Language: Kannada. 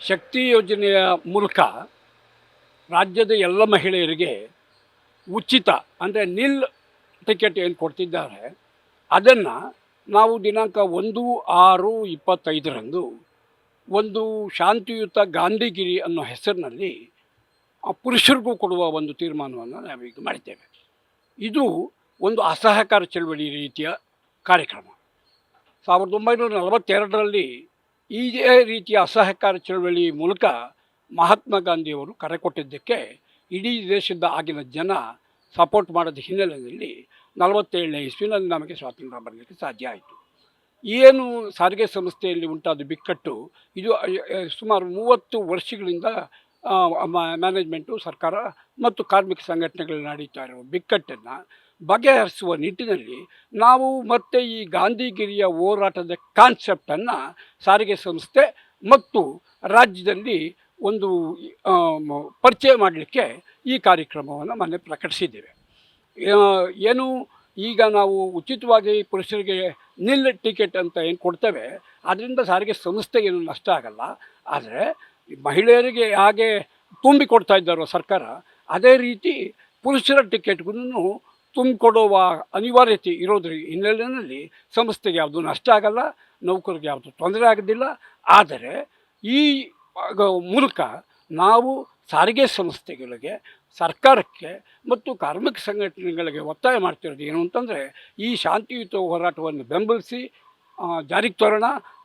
ಶಕ್ತಿ ಯೋಜನೆಯ ಮೂಲಕ ರಾಜ್ಯದ ಎಲ್ಲ ಮಹಿಳೆಯರಿಗೆ ಉಚಿತ ಅಂದರೆ ನಿಲ್ ಟಿಕೆಟ್ ಏನು ಕೊಡ್ತಿದ್ದಾರೆ, ಅದನ್ನು ನಾವು ದಿನಾಂಕ ಒಂದು ಆರು ಇಪ್ಪತ್ತೈದರಂದು ಒಂದು ಶಾಂತಿಯುತ ಗಾಂಧಿಗಿರಿ ಅನ್ನೋ ಹೆಸರಿನಲ್ಲಿ ಆ ಪುರುಷರಿಗೂ ಕೊಡುವ ಒಂದು ತೀರ್ಮಾನವನ್ನು ನಾವೀಗ ಮಾಡಿದ್ದೇವೆ. ಇದು ಒಂದು ಅಸಹಕಾರ ಚಳವಳಿ ರೀತಿಯ ಕಾರ್ಯಕ್ರಮ. ಸಾವಿರದ ಒಂಬೈನೂರ ನಲವತ್ತೆರಡರಲ್ಲಿ ಇದೇ ರೀತಿಯ ಅಸಹಕಾರ ಚಳವಳಿ ಮೂಲಕ ಮಹಾತ್ಮ ಗಾಂಧಿಯವರು ಕರೆ ಕೊಟ್ಟಿದ್ದಕ್ಕೆ ಇಡೀ ದೇಶದ ಆಗಿನ ಜನ ಸಪೋರ್ಟ್ ಮಾಡಿದ ಹಿನ್ನೆಲೆಯಲ್ಲಿ ನಲವತ್ತೇಳನೇ ಇಸ್ವಿನಲ್ಲಿ ನಮಗೆ ಸ್ವಾತಂತ್ರ್ಯ ಬರಲಿಕ್ಕೆ ಸಾಧ್ಯ ಆಯಿತು. ಏನು ಸಾರಿಗೆ ಸಂಸ್ಥೆಯಲ್ಲಿ ಉಂಟಾದ ಬಿಕ್ಕಟ್ಟು ಇದು ಸುಮಾರು ಮೂವತ್ತು ವರ್ಷಗಳಿಂದ ಮ್ಯಾನೇಜ್ಮೆಂಟು ಸರ್ಕಾರ ಮತ್ತು ಕಾರ್ಮಿಕ ಸಂಘಟನೆಗಳು ನಡೀತಾ ಇರುವ ಬಿಕ್ಕಟ್ಟನ್ನು ಬಗೆಹರಿಸುವ ನಿಟ್ಟಿನಲ್ಲಿ ನಾವು ಮತ್ತೆ ಈ ಗಾಂಧಿಗಿರಿಯ ಹೋರಾಟದ ಕಾನ್ಸೆಪ್ಟನ್ನು ಸಾರಿಗೆ ಸಂಸ್ಥೆ ಮತ್ತು ರಾಜ್ಯದಲ್ಲಿ ಒಂದು ಪರಿಚಯ ಮಾಡಲಿಕ್ಕೆ ಈ ಕಾರ್ಯಕ್ರಮವನ್ನು ಮೊನ್ನೆ ಪ್ರಕಟಿಸಿದ್ದೇವೆ. ಏನು ಈಗ ನಾವು ಉಚಿತವಾಗಿ ಪುರುಷರಿಗೆ ನಿಲ್ ಟಿಕೆಟ್ ಅಂತ ಏನು ಕೊಡ್ತೇವೆ, ಅದರಿಂದ ಸಾರಿಗೆ ಸಂಸ್ಥೆಗೇನು ನಷ್ಟ ಆಗಲ್ಲ. ಆದರೆ ಮಹಿಳೆಯರಿಗೆ ಹಾಗೆ ತುಂಬಿ ಕೊಡ್ತಾ ಇದ್ದಾರೋ ಸರ್ಕಾರ, ಅದೇ ರೀತಿ ಪುರುಷರ ಟಿಕೆಟ್ಗೂ ತುಂಬಿಕೊಡುವ ಅನಿವಾರ್ಯತೆ ಇರೋದ್ರ ಹಿನ್ನೆಲೆಯಲ್ಲಿ ಸಂಸ್ಥೆಗೆ ಯಾವುದು ನಷ್ಟ ಆಗಲ್ಲ ನೌಕರಿಗೆ ಯಾವುದು ತೊಂದರೆ ಆಗೋದಿಲ್ಲ. ಆದರೆ ಈ ಮೂಲಕ ನಾವು ಸಾರಿಗೆ ಸಂಸ್ಥೆಗಳಿಗೆ, ಸರ್ಕಾರಕ್ಕೆ ಮತ್ತು ಕಾರ್ಮಿಕ ಸಂಘಟನೆಗಳಿಗೆ ಒತ್ತಾಯ ಮಾಡ್ತಿರೋದು ಏನು ಅಂತಂದರೆ ಈ ಶಾಂತಿಯುತ ಹೋರಾಟವನ್ನು ಬೆಂಬಲಿಸಿ ಜಾರಿಗೆ ತರೋಣ.